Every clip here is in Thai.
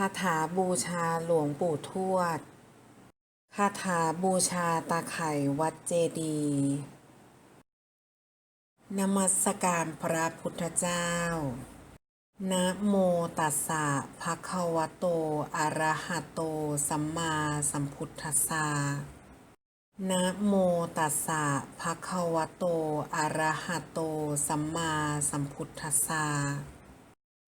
คาถาบูชาหลวงปู่ทวด คาถาบูชาตาไข่วัดเจดีนมัสการพระพุทธเจ้า นะโมตัสสะภะคะวะโต อะระหะโต สัมมาสัมพุทธัสสะ นะโมตัสสะภะคะวะโต อะระหะโต สัมมาสัมพุทธัสสะ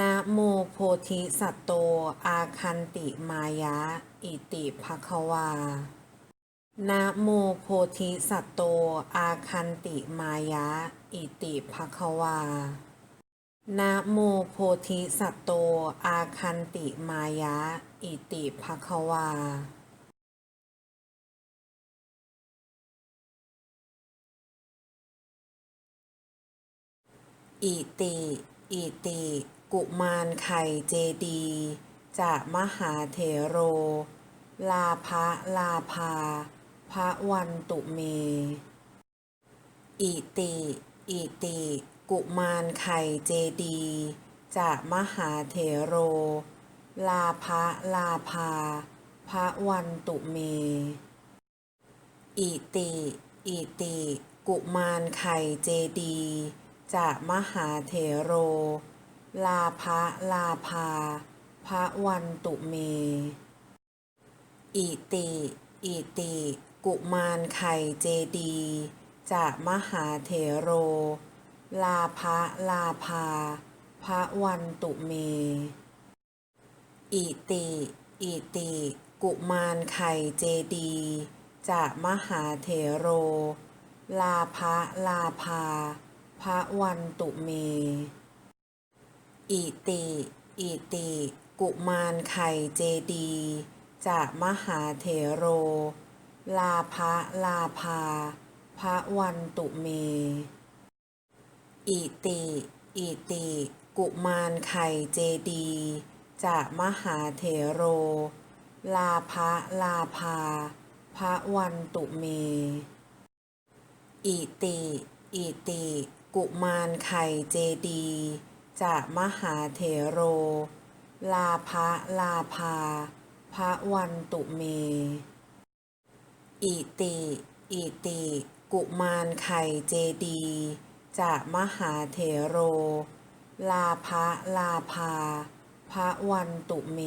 นะโมโพธิสัตโต อาคันติมายะ อิติภควา นะโมโพธิสัตโต อาคันติมายะ อิติภควา นะโมโพธิสัตโต อาคันติมายะ อิติภควาอิติ อิติ กุมารไข่เจดีจะมหาเถโร ลาภะลาภา พระวันตุเม อิติ อิติ กุมารไข่เจดีจะมหาเถโร ลาภะลาภา พระวันตุเม อิติ อิติ กุมารไข่เจดีจะมหาเถโร ลาภะลาภาพระวันตุเม อิติ อิติ กุมารไข่เจดีจะมหาเถโร ลาภะลาภาพระวันตุเม อิติ อิติ กุมารไข่เจดีจะมหาเถโร ลาภะลาภาพระวันตุเม อิติ อิติ กุมารไข่เจดีจะมหาเถโร ลาภะลาภา พระวันตุเม อิติ อิติ กุมารไข่เจดีจะมหาเถโร ลาภะลาภา พระวันตุเม อิติ อิติ กุมารไข่เจดี จะมหาเถโร ลาภะลาภาพระวันตุเม อิติ อิติ กุมารไข่เจดีจะมหาเถโร ลาภะลาภาพระวันตุเม